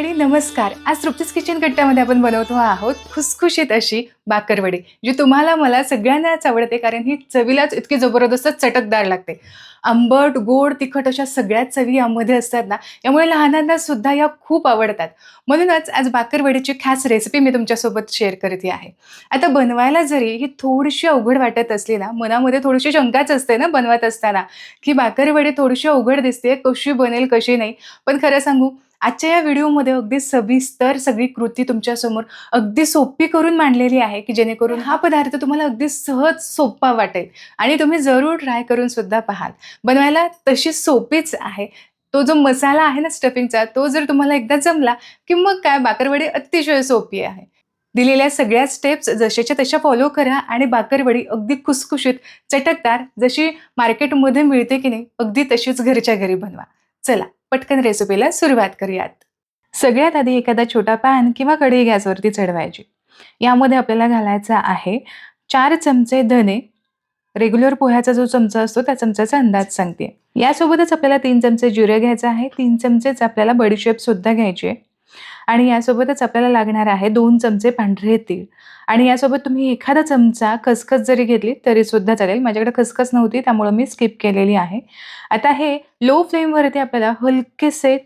मंडळी नमस्कार. आज तृप्तीस किचन कट्ट्यामध्ये आपण बनवतो आहोत खुसखुशीत अशी बाकरवडी जी तुम्हाला मला सगळ्यांनाच आवडते कारण ही चवीलाच इतकी जबरदस्त चटकदार लागते. आंबट गोड तिखट अशा सगळ्याच चवी यामध्ये असतात ना यामुळे लहानांना सुद्धा या खूप आवडतात. म्हणूनच आज बाकरवडीची खास रेसिपी मी तुमच्यासोबत शेअर करते आहे. आता बनवायला जरी ही थोडीशी अवघड वाटत असली ना मनामध्ये थोडीशी शंकाच असते ना बनवत असताना की बाकरवडी थोडीशी अवघड दिसते कशी बनेल कशी नाही. पण खरं सांगू आजच्या या व्हिडिओमध्ये अगदी सविस्तर सगळी कृती तुमच्यासमोर अगदी सोपी करून मांडलेली आहे की जेणेकरून हा पदार्थ तुम्हाला अगदी सहज सोपा वाटेल. आणि तुम्ही जरूर ट्राय करून सुद्धा पाहाल. बनवायला तशी सोपीच आहे. तो जो मसाला आहे ना स्टफिंगचा तो जर तुम्हाला एकदा जमला की मग काय बाकरवडी अतिशय सोपी आहे. दिलेल्या सगळ्या स्टेप्स जशाच्या तशा फॉलो करा आणि बाकरवडी अगदी खुसखुशीत चटकदार जशी मार्केटमध्ये मिळते की नाही अगदी तशीच घरच्या घरी बनवा. चला. पटकन रेसिपीला सुरुवात करूयात. सगळ्यात आधी एखादा छोटा पॅन किंवा कढई गॅसवरती चढवायची. यामध्ये आपल्याला घालायचा आहे चार चमचे धने. रेग्युलर पोह्याचा जो चमचा असतो त्या चमचाचा अंदाज सांगते. यासोबतच आपल्याला तीन चमचे जिरे घ्यायचं आहे. तीन चमचेच आपल्याला बडीशेप सुद्धा घ्यायची आहे. आणि यासोबतच आपल्याला लागणार आहे दोन चमचे पांढरे तीळ. आणि यासोबत तुम्ही एखादा चमचा खसखस जरी घेतली तरी सुद्धा चालेल. माझ्याकडे खसखस नव्हती त्यामुळं मी स्किप केलेली आहे. आता हे लो फ्लेमवरती आपल्याला हलकेसे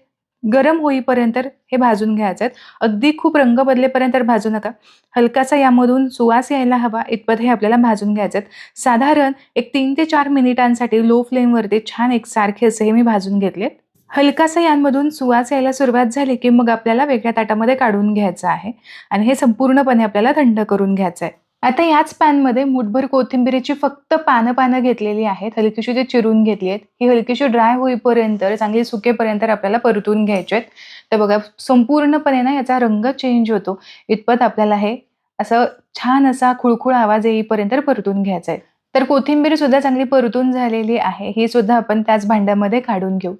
गरम होईपर्यंत हे भाजून घ्यायचं आहेत अगदी खूप रंग बदलेपर्यंत भाजू नका. हलकासा यामधून सुवास यायला हवा इतपत हे आपल्याला भाजून घ्यायचं आहेत साधारण एक तीन ते चार मिनिटांसाठी लो फ्लेमवरती छान एकसारखे असे हे मी भाजून घेतलेत. हलकासा यांमधून सुवास यायला सुरुवात झाली की मग आपल्याला वेगळ्या ताटामध्ये काढून घ्यायचं आहे आणि हे संपूर्णपणे आपल्याला थंड करून घ्यायचं आहे आता याच पॅनमध्ये मुठभर कोथिंबिरीची फक्त पानं पानं घेतलेली आहेत. हलकीशी जे चिरून घेतली आहेत ही हलकीशी ड्राय होईपर्यंत चांगली सुकेपर्यंत आपल्याला परतून घ्यायचे आहेत. तर बघा संपूर्णपणे ना याचा रंग चेंज होतो. इतपत आपल्याला हे असं छान असा खुळखुळ आवाज येईपर्यंत परतून घ्यायचा आहे. तर कोथिंबीर सुद्धा चांगली परतून झालेली आहे. ही सुद्धा आपण त्याच भांड्यामध्ये काढून घेऊ.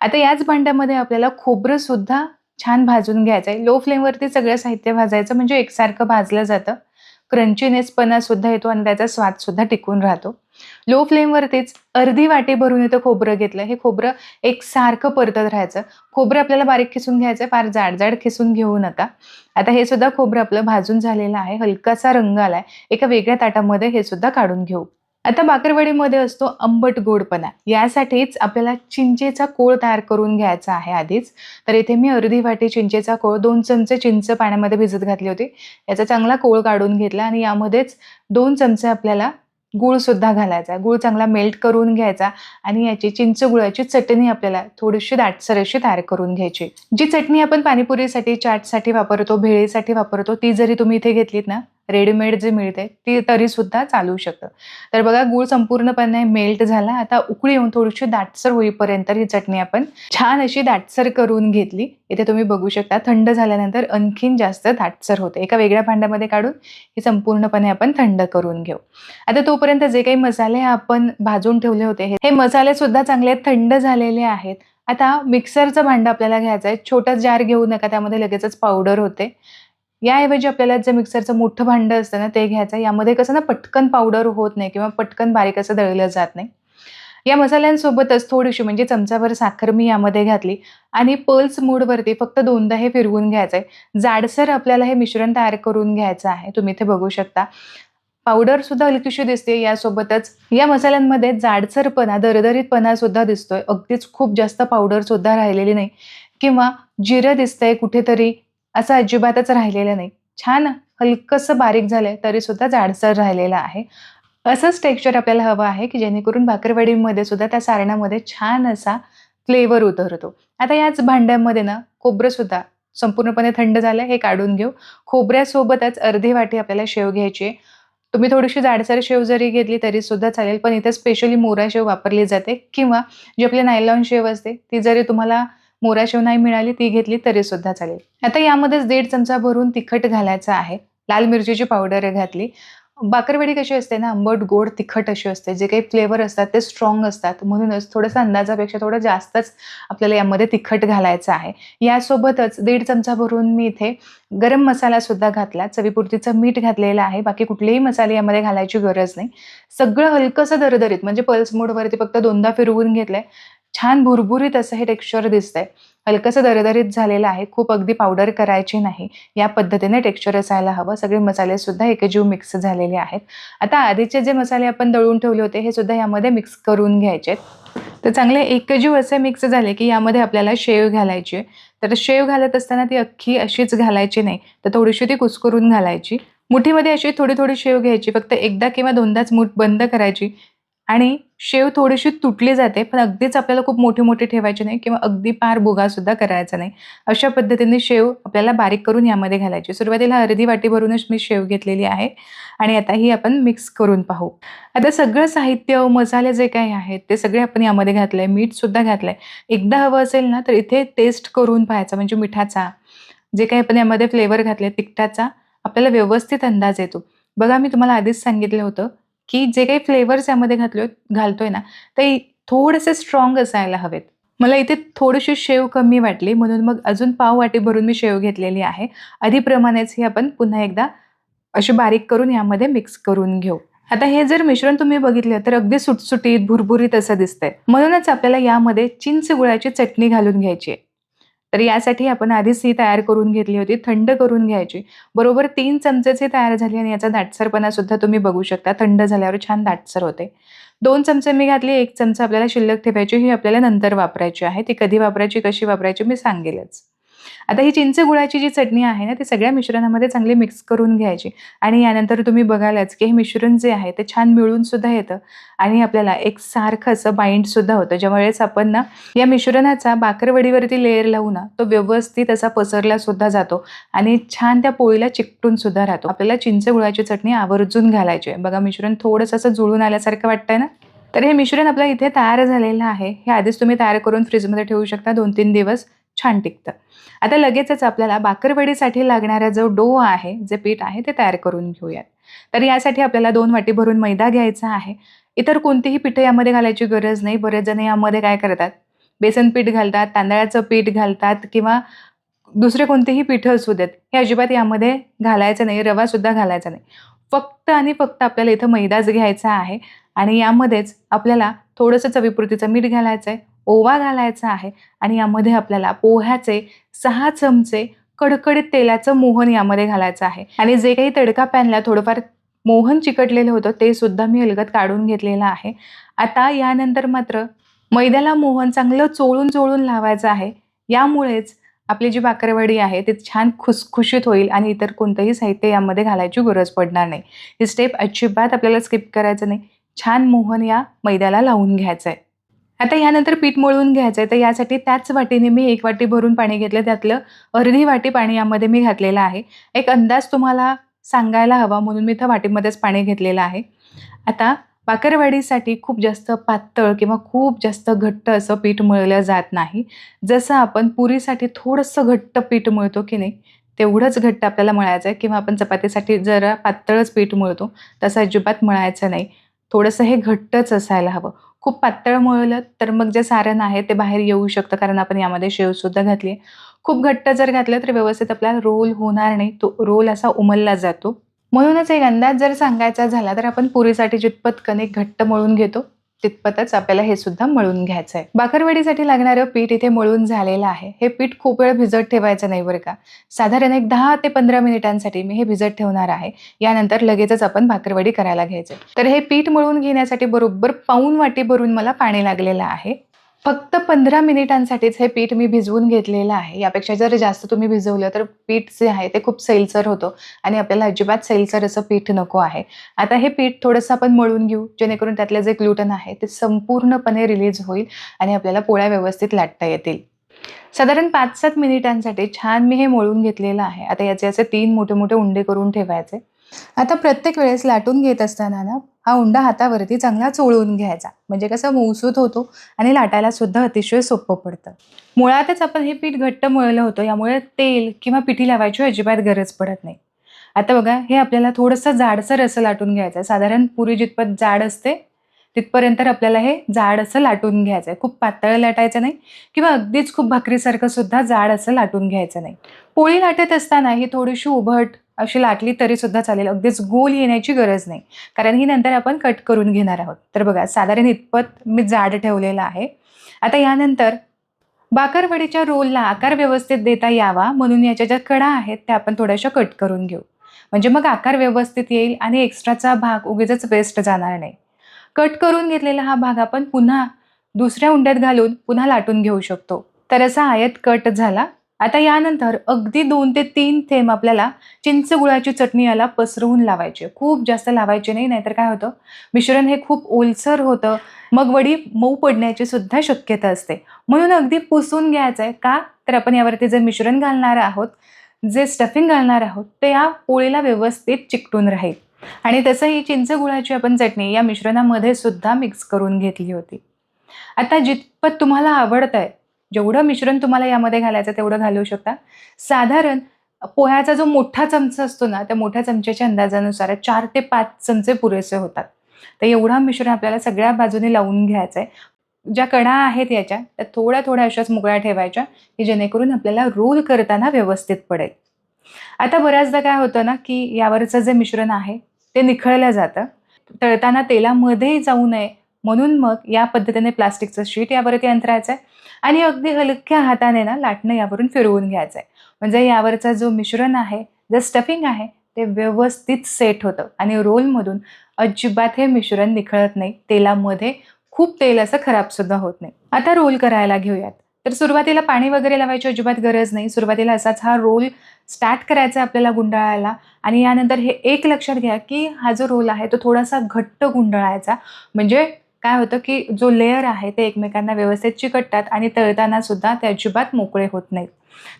आता याच भांड्यामध्ये आपल्याला खोबरं सुद्धा छान भाजून घ्यायचं आहे लो फ्लेमवरती सगळं साहित्य भाजायचं म्हणजे एकसारखं भाजलं जातं. क्रंचीनेसपणा सुद्धा येतो आणि त्याचा स्वाद सुद्धा टिकून राहतो. लो फ्लेमवरतीच अर्धी वाटी भरून इथं खोबरं घेतलं. हे खोबरं एकसारखं परतत राहायचं. खोबरं आपल्याला बारीक खिसून घ्यायचं फार जाड जाड खिसून घेऊ नका. आता हे सुद्धा खोबरं आपलं भाजून झालेलं आहे. हलकासा रंग आलाय. एका वेगळ्या ताटामध्ये हे सुद्धा काढून घेऊ. आता बाकरवडीमध्ये असतो आंबट गोडपणा. यासाठीच आपल्याला चिंचेचा कोळ तयार करून घ्यायचा आहे आधीच. तर इथे मी अर्धी वाटी चिंचेचा कोळ दोन चमचे चिंच पाण्यामध्ये भिजत घातली होती. याचा चांगला कोळ काढून घेतला आणि यामध्येच दोन चमचे आपल्याला गुळसुद्धा घालायचा. गूळ चांगला मेल्ट करून घ्यायचा आणि याची चिंच गुळाची चटणी आपल्याला थोडीशी दाटसर अशी तयार करून घ्यायची. जी चटणी आपण पाणीपुरीसाठी चाटसाठी वापरतो भेळीसाठी वापरतो ती जरी तुम्ही इथे घेतलीत ना रेडीमेड जे मिळते ती तरी सुद्धा चालू शकतं. तर बघा गूळ संपूर्णपणे मेल्ट झाला. आता उकळी येऊन थोडीशी दाटसर होईपर्यंत ही चटणी आपण छान अशी दाटसर करून घेतली. इथे तुम्ही बघू शकता थंड झाल्यानंतर आणखीन जास्त दाटसर होते. एका वेगळ्या भांड्यामध्ये काढून ही संपूर्णपणे आपण थंड करून घेऊ. आता तोपर्यंत जे काही मसाले आपण भाजून ठेवले होते हे मसाले सुद्धा चांगले थंड झालेले आहेत. आता मिक्सरचं भांडं आपल्याला घ्यायचं आहे छोटा जार घेऊ नका त्यामध्ये लगेचच पावडर होते. याऐवजी आपल्याला जे मिक्सरचं मोठं भांडं असतं ना ते घ्यायचं. यामध्ये कसं ना पटकन पावडर होत नाही किंवा पटकन बारीक असं दळलं जात नाही. या मसाल्यांसोबतच थोडीशी म्हणजे चमचाभर साखर मी यामध्ये घातली आणि पल्स मूडवरती फक्त दोनदा हे फिरवून घ्यायचं आहे जाडसर आपल्याला हे मिश्रण तयार करून घ्यायचं आहे. तुम्ही इथे बघू शकता. पावडर सुद्धा हलकीशी दिसते यासोबतच. या मसाल्यांमध्ये जाडसरपणा दरदरीतपणा सुद्धा दिसतोय. अगदीच खूप जास्त पावडर सुद्धा राहिलेली नाही. किंवा जिरं दिसतंय कुठेतरी. असं अजिबातच राहिलेलं नाही. छान हलकंसं बारीक झालं तरी सुद्धा जाडसर राहिलेलं आहे. असंच टेक्स्चर आपल्याला हवं आहे की जेणेकरून भाकरवडीमध्ये सुद्धा त्या सारणामध्ये छान असा फ्लेवर उतरतो. आता याच भांड्यामध्ये ना खोबरंसुद्धा संपूर्णपणे थंड झालं हे काढून घेऊ. खोबऱ्यासोबतच अर्धी वाटी आपल्याला शेव घ्यायची आहे. तुम्ही थोडीशी जाडसर शेव जरी घेतली तरी सुद्धा चालेल पण इथे स्पेशली मोरा शेव वापरली जाते किंवा जी आपली नायलॉन शेव असते ती जरी तुम्हाला मोराशेव नाही मिळाली ती घेतली तरी सुद्धा चालेल. आता यामध्येच दीड चमचा भरून तिखट घालायचं आहे. लाल मिरचीची पावडर घातली. बाकरवडी कशी असते ना आंबट गोड तिखट अशी असते. जे काही फ्लेवर असतात ते स्ट्रॉंग असतात. म्हणूनच थोडंसं अंदाजापेक्षा थोडं जास्तच आपल्याला यामध्ये तिखट घालायचं आहे. यासोबतच दीड चमचा भरून मी इथे गरम मसाला सुद्धा घातला. चवीपुरतीचं मीठ घातलेलं आहे. बाकी कुठलेही मसाले यामध्ये घालायची गरज नाही. सगळं हलकंसं दरदरीत म्हणजे पल्स मोडवरती फक्त दोनदा फिरवून घेतलंय. छान भुरभुरीत असं हे टेक्स्चर दिसतंय. हलकंसं दरदरीत झालेलं आहे. खूप अगदी पावडर करायची नाही. या पद्धतीने टेक्स्चर असायला हवं. सगळे मसालेसुद्धा एकजीव मिक्स झालेले आहेत. आता आधीचे जे मसाले आपण दळून ठेवले होते हे सुद्धा यामध्ये मिक्स करून घ्यायचे तर चांगले एकजीव असे मिक्स झाले की यामध्ये आपल्याला शेव घालायची आहे. तर शेव घालत असताना ती अख्खी अशीच घालायची नाही. तर थोडीशी ती कुसकरून घालायची. मुठीमध्ये अशी थोडी थोडी शेव घ्यायची. फक्त एकदा किंवा दोनदाच मूठ बंद करायची. आणि शेव थोडीशी तुटली जाते पण अगदीच आपल्याला खूप मोठी मोठी ठेवायची नाही किंवा अगदी पार बुगा सुद्धा करायचा नाही. अशा पद्धतीने शेव आपल्याला बारीक करून यामध्ये घालायची. सुरुवातीला अर्धी वाटी भरूनच मी शेव घेतलेली आहे आणि आता ही आपण मिक्स करून पाहू. आता सगळं साहित्य मसाले जे काही आहेत ते सगळे आपण यामध्ये घातलंय. मीठ सुद्धा घातलंय. एकदा हवं असेल ना तर इथे टेस्ट करून पाहायचा म्हणजे मिठाचा. जे काही आपण यामध्ये फ्लेवर घातले तिखटाचा आपल्याला व्यवस्थित अंदाज येतो. बघा मी तुम्हाला आधीच सांगितलं होतं की जे काही फ्लेवर्स यामध्ये घातलो घालतोय ना ते थोडेसे स्ट्रॉंग असायला हवेत. मला इथे थोडीशी शेव कमी वाटली म्हणून मग अजून पाव वाटी भरून मी शेव घेतलेली आहे. आधीप्रमाणेच ही आपण पुन्हा एकदा अशी बारीक करून यामध्ये मिक्स करून घेऊ. आता हे जर मिश्रण तुम्ही बघितलं तर अगदी सुटसुटीत भुरभुरीत असं दिसतंय. म्हणूनच आपल्याला यामध्ये चिंच गुळाची चटणी घालून घ्यायची आहे. तर यासाठी आपण आधीच ही तयार करून घेतली होती थंड करून घ्यायची. बरोबर तीन चमचेची तयार झाली आणि याचा दाटसरपणा सुद्धा तुम्ही बघू शकता थंड झाल्यावर छान दाटसर होते. दोन चमचे मी घातली एक चमचा आपल्याला शिल्लक ठेवायची ही आपल्याला नंतर वापरायची आहे. ती कधी वापरायची कशी वापरायची मी सांगेलच. आता ही चिंच गुळाची जी चटणी आहे ना ती सगळ्या मिश्रणामध्ये चांगली मिक्स करून घ्यायची. आणि यानंतर तुम्ही बघालच की हे मिश्रण जे आहे ते छान मिळून सुद्धा येतं. आणि आपल्याला एक सारखं असं बाइंड सुद्धा होतं. ज्या वेळेस आपण ना या मिश्रणाचा बाकरवडीवरती लेअर लावू ना तो व्यवस्थित असा पसरला सुद्धा जातो. आणि छान त्या पोळीला चिकटून सुद्धा राहतो. आपल्याला चिंच गुळाची चटणी आवर्जून घालायची आहे. बघा मिश्रण थोडंसं असं जुळून आल्यासारखं वाटतंय ना? तर हे मिश्रण आपलं इथे तयार झालेलं आहे. हे आधीच तुम्ही तयार करून फ्रीजमध्ये ठेवू शकता दोन तीन दिवस. छान टिकतं. आता लगेचच आपल्याला बाकरवडीसाठी लागणारा जो डो आहे जे पीठ आहे ते तयार करून घेऊयात. तर यासाठी आपल्याला दोन वाटी भरून मैदा घ्यायचा आहे. इतर कोणतीही पिठं यामध्ये घालायची गरज नाही. बरेच जण यामध्ये काय करतात? बेसन पीठ घालतात तांदळाचं पीठ घालतात किंवा दुसरे कोणतेही पिठं असू देत हे अजिबात यामध्ये घालायचं नाही रवासुद्धा घालायचा नाही. फक्त आणि फक्त आपल्याला इथं मैदाच घ्यायचा आहे आणि यामध्येच आपल्याला थोडंसं चवीपुरतीचं मीठ घालायचं आहे ओवा घालायचा आहे आणि यामध्ये आपल्याला पोह्याचे सहा चमचे कडकडीत तेलाचं मोहन यामध्ये घालायचं आहे. आणि जे काही तडका पॅनला थोडंफार मोहन चिकटलेलं होतं ते सुद्धा मी अलगत काढून घेतलेलं आहे. आता यानंतर मात्र मैद्याला मोहन चांगलं चोळून चोळून लावायचं आहे. यामुळेच आपली जी बाकरवडी आहे ती छान खुसखुशीत होईल आणि इतर कोणतंही साहित्य यामध्ये घालायची गरज पडणार नाही. ही स्टेप अजिबात आपल्याला स्किप करायचं नाही. छान मोहन या मैद्याला लावून घ्यायचं आहे आता यानंतर पीठ मळून घ्यायचं आहे तर यासाठी त्याच वाटीने मी एक वाटी भरून पाणी घेतलं. त्यातलं अर्धी वाटी पाणी यामध्ये मी घातलेलं आहे. एक अंदाज तुम्हाला सांगायला हवा म्हणून मी इथं वाटीमध्येच पाणी घेतलेलं आहे. आता बाकरवाडीसाठी खूप जास्त पातळ किंवा खूप जास्त घट्ट असं पीठ मळलं जात नाही. जसं आपण पुरीसाठी थोडंसं घट्ट पीठ मळतो की नाही तेवढंच घट्ट आपल्याला मळायचं आहे किंवा आपण चपातीसाठी जरा पातळच पीठ मळतो तसं अजिबात मळायचं नाही. थोडंसं हे घट्टच असायला हवं. खूप पातळ मळलं तर मग जे सारण आहे ते बाहेर येऊ शकतं कारण आपण यामध्ये शेवसुद्धा घातली आहे. खूप घट्ट जर घातलं तर व्यवस्थित आपला रोल होणार नाही. तो रोल असा उमलला जातो. म्हणूनच एक अंदाज जर सांगायचा झाला तर आपण पुरीसाठी जितपत कणिक घट्ट मळून घेतो. तितपतच आपल्याला हे सुद्धा मळून घ्यायचं आहे बाकरवडीसाठी लागणारं पीठ इथे मळून झालेलं आहे. हे पीठ खूप वेळ भिजत ठेवायचं नाही बरं का. साधारण एक दहा ते पंधरा मिनिटांसाठी मी हे भिजत ठेवणार आहे. यानंतर लगेचच आपण भाकरवडी करायला घ्यायचं. तर हे पीठ मळून घेण्यासाठी बरोबर पाऊन वाटी भरून मला पाणी लागलेलं आहे. फक्त पंधरा मिनिटांसाठीच हे पीठ मी भिजवून घेतलेलं आहे. यापेक्षा जर जास्त तुम्ही भिजवलं तर पीठ जे आहे ते खूप सैलसर होतं आणि आपल्याला अजिबात सैलसर असं पीठ नको आहे. आता हे पीठ थोडंसं आपण मळून घेऊ जेणेकरून त्यातलं जे ग्लुटन आहे ते संपूर्णपणे रिलीज होईल आणि आपल्याला पोळ्या व्यवस्थित लाटता येतील. साधारण पाच सात मिनिटांसाठी छान मी हे मळून घेतलेलं आहे. आता याचे असे तीन मोठे मोठे उंडे करून ठेवायचे. आता प्रत्येक वेळेस लाटून घेत असताना ना हा उंडा हातावरती चांगला चोळून घ्यायचा. म्हणजे कसं मऊसूत होतो आणि लाटायला सुद्धा अतिशय सोपं पडतं. मुळातच आपण हे पीठ घट्ट मळलं होतं यामुळे तेल किंवा पिठी लावायची अजिबात गरज पडत नाही. आता बघा हे आपल्याला थोडंसं जाडसर असं लाटून घ्यायचं आहे साधारण पुरी जितपत जाड असते तिथपर्यंत आपल्याला हे जाड असं लाटून घ्यायचं आहे खूप पातळ लाटायचं नाही किंवा अगदीच खूप भाकरीसारखं सुद्धा जाड असं लाटून घ्यायचं नाही. पोळी लाटत असताना ही थोडीशी उभट अशी लाटली तरी सुद्धा चालेल. अगदीच गोल येण्याची गरज नाही. कारण ही नंतर आपण कट करून घेणार आहोत. तर बघा साधारण इतपत मी जाड ठेवलेलं आहे. आता यानंतर बाकरवडीच्या रोलला आकार व्यवस्थित देता यावा म्हणून याच्या ज्या कडा आहेत त्या आपण थोड्याशा कट करून घेऊ. म्हणजे मग आकार व्यवस्थित येईल आणि एक्स्ट्राचा भाग उगीच वेस्ट जाणार नाही. कट करून घेतलेला हा भाग आपण पुन्हा दुसऱ्या उंड्यात घालून पुन्हा लाटून घेऊ शकतो. तर असा आयत कट झाला. आता यानंतर अगदी दोन ते तीन थेंब आपल्याला चिंच गुळाची चटणी याला पसरवून लावायची खूप जास्त लावायची नाही नाहीतर काय होतं? मिश्रण हे खूप ओलसर होतं. मग वडी मऊ पडण्याची सुद्धा शक्यता असते. म्हणून अगदी पुसून घ्यायचं आहे का? तर आपण यावरती जे मिश्रण घालणार आहोत जे स्टफिंग घालणार आहोत ते या पोळीला व्यवस्थित चिकटून राहील. आणि तसं ही चिंच गुळाची आपण चटणी या मिश्रणामध्ये सुद्धा मिक्स करून घेतली होती. आता जितपत तुम्हाला आवडतं आहे जेवढं मिश्रण तुम्हाला यामध्ये घालायचं तेवढं घालू शकता. साधारण पोह्याचा जो मोठा चमचा असतो ना त्या मोठ्या चमच्याच्या अंदाजानुसार चार ते पाच चमचे पुरेसे होतात. तर एवढा मिश्रण आपल्याला सगळ्या बाजूने लावून घ्यायचं आहे. ज्या कडा आहेत याच्या त्या थोड्या थोड्या अशाच मोकळ्या ठेवायच्या की जेणेकरून आपल्याला रोल करताना व्यवस्थित पडेल. आता बऱ्याचदा काय होतं ना की यावरचं जे मिश्रण आहे ते निखळलं जातं. तळताना तेलामध्ये जाऊ नये म्हणून मग या पद्धतीने प्लास्टिकचं शीट यावरती अंतरायचं आहे आणि अगदी हलक्या हाताने ना लाटणं यावरून फिरवून घ्यायचं आहे म्हणजे यावरचा जो मिश्रण आहे जे स्टफिंग आहे ते व्यवस्थित सेट होतं. आणि रोलमधून अजिबात हे मिश्रण निखळत नाही. तेलामध्ये खूप तेल असं खराबसुद्धा होत नाही. आता रोल करायला घेऊयात. तर सुरुवातीला पाणी वगैरे लावायची अजिबात गरज नाही. सुरुवातीला असाच हा रोल स्टार्ट करायचा आहे आपल्याला गुंडाळायला. आणि यानंतर हे एक लक्षात घ्या की हा जो रोल आहे तो थोडासा घट्ट गुंडाळायचा. म्हणजे काय होतं की जो लेअर आहे ते एकमेकांना व्यवस्थित चिकटतात आणि तळताना सुद्धा ते अजिबात मोकळे होत नाहीत.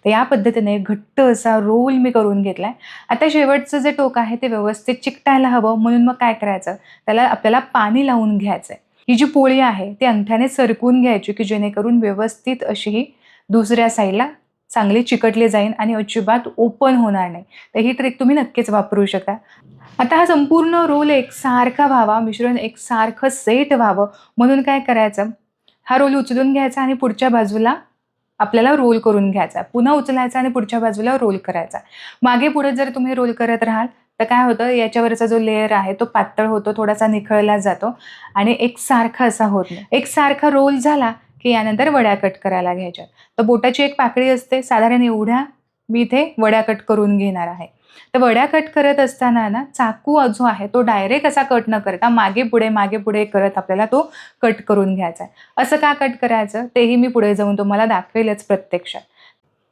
तर या पद्धतीने घट्ट असा रोल मी करून घेतलाय. आता शेवटचं जे टोक आहे ते व्यवस्थित चिकटायला हवं म्हणून मग काय करायचं? त्याला आपल्याला पाणी लावून घ्यायचं आहे ही जी पोळी आहे ती अंगठ्याने सरकून घ्यायची की जेणेकरून व्यवस्थित अशी ही दुसऱ्या साईडला चांगली चिकटली जाईल आणि अजिबात ओपन होणार नाही. तर ही ट्रिक तुम्ही नक्कीच वापरू शकता. आता हा संपूर्ण रोल एकसारखा व्हावा मिश्रण एकसारखं सेट व्हावं. म्हणून काय करायचं? हा रोल उचलून घ्यायचा आणि पुढच्या बाजूला आपल्याला रोल करून घ्यायचा. पुन्हा उचलायचा आणि पुढच्या बाजूला रोल करायचा. मागे पुढे जर तुम्ही रोल करत राहाल तर काय होतं? याच्यावरचा जो लेअर आहे तो पातळ होतो थोडासा निखळला जातो आणि एकसारखा असा होत नाही. एकसारखा रोल झाला की यानंतर वड्या कट करायला घ्यायच्या. तर बोटाची एक पाकळी असते साधारण एवढ्या मी इथे वड्या कट करून घेणार आहे. तर वड्या कट करत असताना ना चाकू जो आहे तो डायरेक्ट असा कट न करता मागे पुढे मागे पुढे करत आपल्याला तो कट करून घ्यायचा आहे. असं का कट करायचं? तेही मी पुढे जाऊन तुम्हाला दाखवेलच प्रत्यक्षात.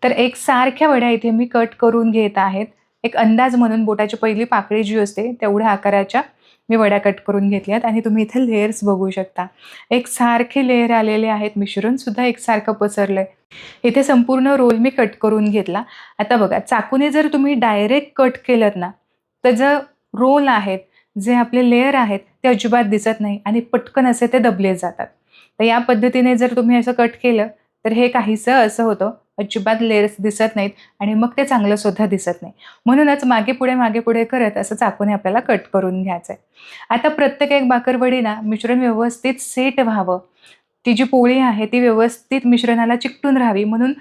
तर एक सारख्या वड्या इथे मी कट करून घेत आहेत. एक अंदाज म्हणून बोटाची पहिली पाकळी जी असते तेवढ्या आकाराच्या मी वड्या कट करून घेतल्यात आणि तुम्ही इथे लेयर्स बघू शकता. एक सारखे लेयर आलेले आहेत. मिश्रण सुद्धा एकसारखं आहे इथे संपूर्ण रोल मी कट करून घेतला. आता बघा चाकूने जर तुम्ही डायरेक्ट कट केलं ना तर जर रोल आहेत जे आपले लेयर आहेत ते अजिबात दिसत नाही आणि पटकन असे ते दबले जातात. तर या पद्धतीने जर तुम्ही असं कट केलं तर हे काहीसं असं होतं अजिबात लेअर्स दिसत नाहीत आणि मग ते चांगलं सुद्धा दिसत नाही. म्हणूनच मागे पुढे मागे पुढे करत असं चाकूने आपल्याला कट करून घ्यायचं आहे आता प्रत्येक एक बाकरवडीला मिश्रण व्यवस्थित सेट व्हावं. ती जी पोळी आहे ती व्यवस्थित मिश्रणाला चिकटून राहावी म्हणून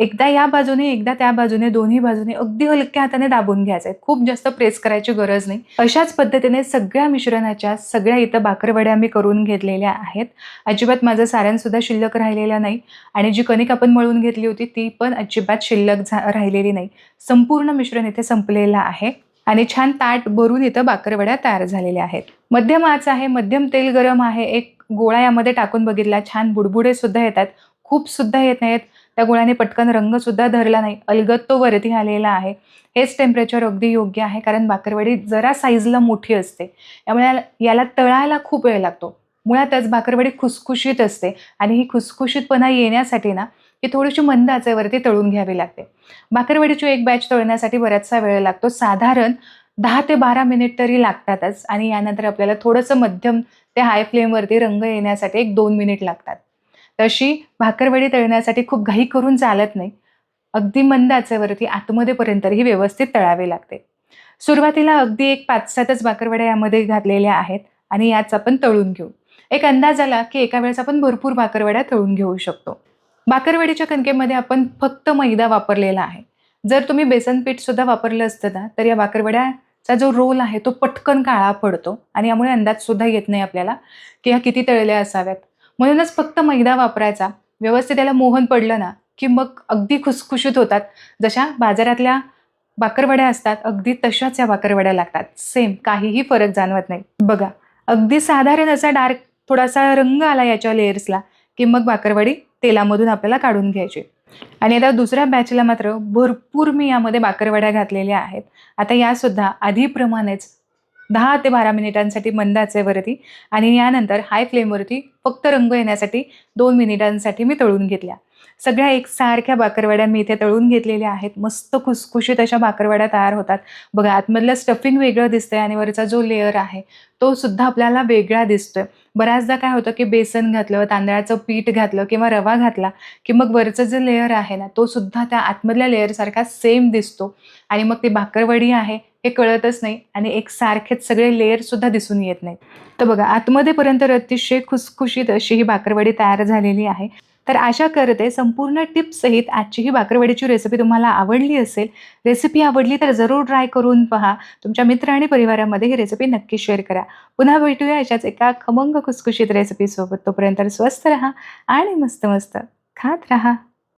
एकदा या बाजूने एकदा त्या बाजूने दोन्ही बाजूने अगदी हलक्या हाताने दाबून घ्यायचं आहे खूप जास्त प्रेस करायची गरज नाही. अशाच पद्धतीने सगळ्या मिश्रणाच्या सगळ्या इथं बाकरवड्या मी करून घेतलेल्या आहेत. अजिबात माझं साऱ्यांसुद्धा शिल्लक राहिलेल्या नाही. आणि जी कणिक आपण मळून घेतली होती ती पण अजिबात शिल्लक झा राहिलेली नाही. संपूर्ण मिश्रण इथे संपलेलं आहे. आणि छान ताट भरून इथं बाकरवड्या तयार झालेल्या आहेत. मध्यम आच आहे मध्यम तेल गरम आहे. एक गोळा यामध्ये टाकून बघितला छान बुडबुडे सुद्धा येतात. खूप सुद्धा येत नाहीत. त्या गुळाने पटकन रंग सुद्धा धरला नाही. अलगत तो वरती आलेला आहे. हेच टेम्परेचर अगदी योग्य आहे कारण बाकरवडी जरा साईजला मोठी असते. त्यामुळे याला तळायला खूप वेळ लागतो. मुळातच भाकरवडी खुसखुशीत असते आणि ही खुसखुशीतपणा येण्यासाठी ना ही थोडीशी मंद आचेवरती तळून घ्यावी लागते. भाकरवडीची एक बॅच तळण्यासाठी बराचसा वेळ लागतो. साधारण दहा ते बारा मिनिट तरी लागतातच आणि यानंतर आपल्याला थोडंसं मध्यम ते हाय फ्लेमवरती रंग येण्यासाठी एक दोन मिनिट लागतात. तशी भाकरवडी तळण्यासाठी खूप घाई करून चालत नाही. अगदी मंद आचेवरती आतमध्येपर्यंत ही व्यवस्थित तळावे लागते. सुरुवातीला अगदी एक पाच सातच भाकरवड्या यामध्ये घातलेल्या आहेत आणि याच आपण तळून घेऊ. एक अंदाज आला की एका वेळेस आपण भरपूर भाकरवड्या तळून घेऊ शकतो. भाकरवडीच्या कणकेमध्ये आपण फक्त मैदा वापरलेला आहे. जर तुम्ही बेसन पीठ सुद्धा वापरलं असतं ना तर या भाकरवड्याचा जो रोल आहे तो पटकन काळा पडतो आणि यामुळे अंदाज सुद्धा येत नाही आपल्याला की ह्या किती तळल्या असाव्यात. म्हणूनच फक्त मैदा वापरायचा. व्यवस्थित त्याला मोहन पडलं ना की मग अगदी खुसखुशीत होतात. जशा बाजारातल्या बाकरवड्या असतात अगदी तशाच या बाकरवड्या लागतात. सेम काहीही फरक जाणवत नाही. बघा अगदी साधारण असा डार्क थोडासा रंग आला याच्या लेयर्सला की मग बाकरवडी तेलामधून आपल्याला काढून घ्यायची. आणि आता दुसऱ्या बॅचला मात्र भरपूर मी यामध्ये बाकरवड्या घातलेल्या आहेत. आता यासुद्धा आधीप्रमाणेच दहा ते बारा मिनिटांसाठी मंद आचेवरती आणि यानंतर हाय फ्लेमवरती फक्त रंग येण्यासाठी दोन मिनिटांसाठी मी तळून घेतल्या. सगळ्या एकसारख्या बाकरवड्या मी इथे तळून घेतलेल्या आहेत. मस्त खुसखुशीत अशा बाकरवड्या तयार होतात. बघा आतमधलं स्टफिंग वेगळं दिसतंय आणि वरचा जो लेअर आहे तो सुद्धा आपल्याला वेगळा दिसतोय. बऱ्याचदा काय होतं की बेसन घातलं तांदळाचं पीठ घातलं किंवा रवा घातला की मग वरचं जे लेअर आहे ना तो सुद्धा त्या आतमधल्या लेअरसारखा सेम दिसतो. आणि मग ती बाकरवडी आहे हे कळतच नाही आणि एक सारखेच सगळे लेअर सुद्धा दिसून येत नाहीत. तर बघा आतमध्ये पर्यंत अतिशय खुसखुशीत अशी ही बाकरवडी तयार झालेली आहे. तर आशा करते संपूर्ण टिप्ससहित आजची ही बाकरवडीची रेसिपी तुम्हाला आवडली असेल रेसिपी आवडली तर जरूर ट्राय करून पहा. तुमच्या मित्र आणि परिवारामध्ये ही रेसिपी नक्की शेअर करा. पुन्हा भेटूया अशाच एका खमंग खुसखुशीत रेसिपीसोबत तोपर्यंत स्वस्त राहा आणि मस्त मस्त खात राहा.